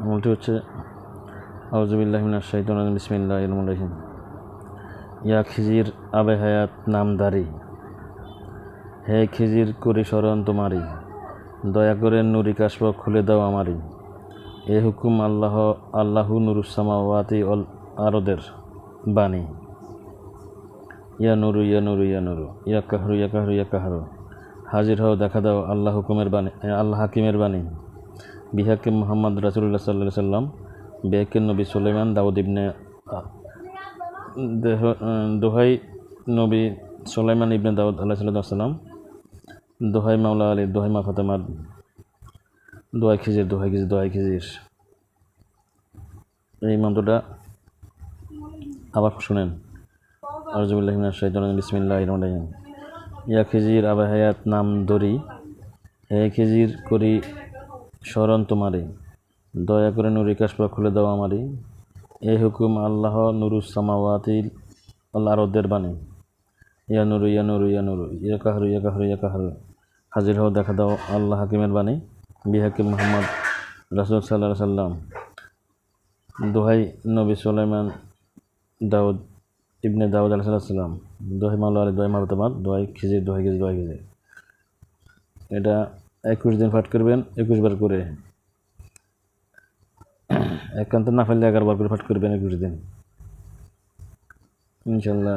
আমলটি হচ্ছে আউজুবিল্লাহমিনার শাহিদ বিসমিল্লাহ রহিম। ইয়া খিজির আবে হায়াত নামদারি হে খিজির করি স্মরণ তোমারি। দয়া করে নুরি কাশব খুলে দাও আমারি। এ হুকুম আল্লাহ, আল্লাহু নুরুসামাওয়াতি অল আরদের বাণী। ইয়া নুরু ইয়া নুরু ইয়া নুরু। ইয়া কাহরু ইয়া কাহরু ইয়া কাহরু। হাজির হও, দেখা দাও আল্লাহ হুকুমের বাণী, আল্লাহ হাকিমের বাণী। বিহাকিম মোহাম্মদ রাসুল্লাহ সাল্লাহ সাল্লাম বেহাকিম নবী সুলেমান দাউদ ইবনে দোহাই নবী সুলাইমান ইবনে দাউদ আল্লাহ সাল্লাম দোহাই মাওলা আলী, দোহাই মা ফাতেমার দোহাই খিজির দোহাই খিজির দোহাই খিজির। এই মন্ত্রটা আবার শুনেন। আরজুবিল্লাহিন শাহিদ বিসমিল্লাহ রহিম। ইয়া খিজির আবা হায়াত নাম দরি হে খিজির করি স্মরণ তোমারে দয়া করে নুরি কাশপা খুলে দাও আমারই। এই হুকুম আল্লাহ নুরুস সামাওয়াতিল আল্লাহ রদ্দের বাণী। ইয়া নুরু ইয়া নুরু ইয়া নুরু, ইয়া কাহারু ইয়া কাহারু ইয়া কাহারু। হাজির হও, দেখা দাও আল্লাহ হাকিমের বাণী। বিহাকিম মোহাম্মদ রাসুল সাল্লাহ সাল্লাম দোহাই নবী সুলাইমান দাউদ ইবনে দাউদ আলাহ সাল্লাম দোহাই মাল্লা আলী, দোহাই মাহতামাদ দোহাই খিজির দোহাই খিজির দোহাই খিজির। এটা একুশ দিন পাঠ করবেন, একুশ বার করে। একান্ত না ফেললে এগারো বার করে পাঠ করবেন একুশ দিন। ইনশাল্লাহ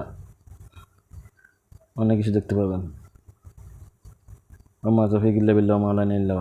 অনেক কিছু দেখতে পাবেন। আমার তফিক ইল্লা বিল্লাহ মালানি ইল্লা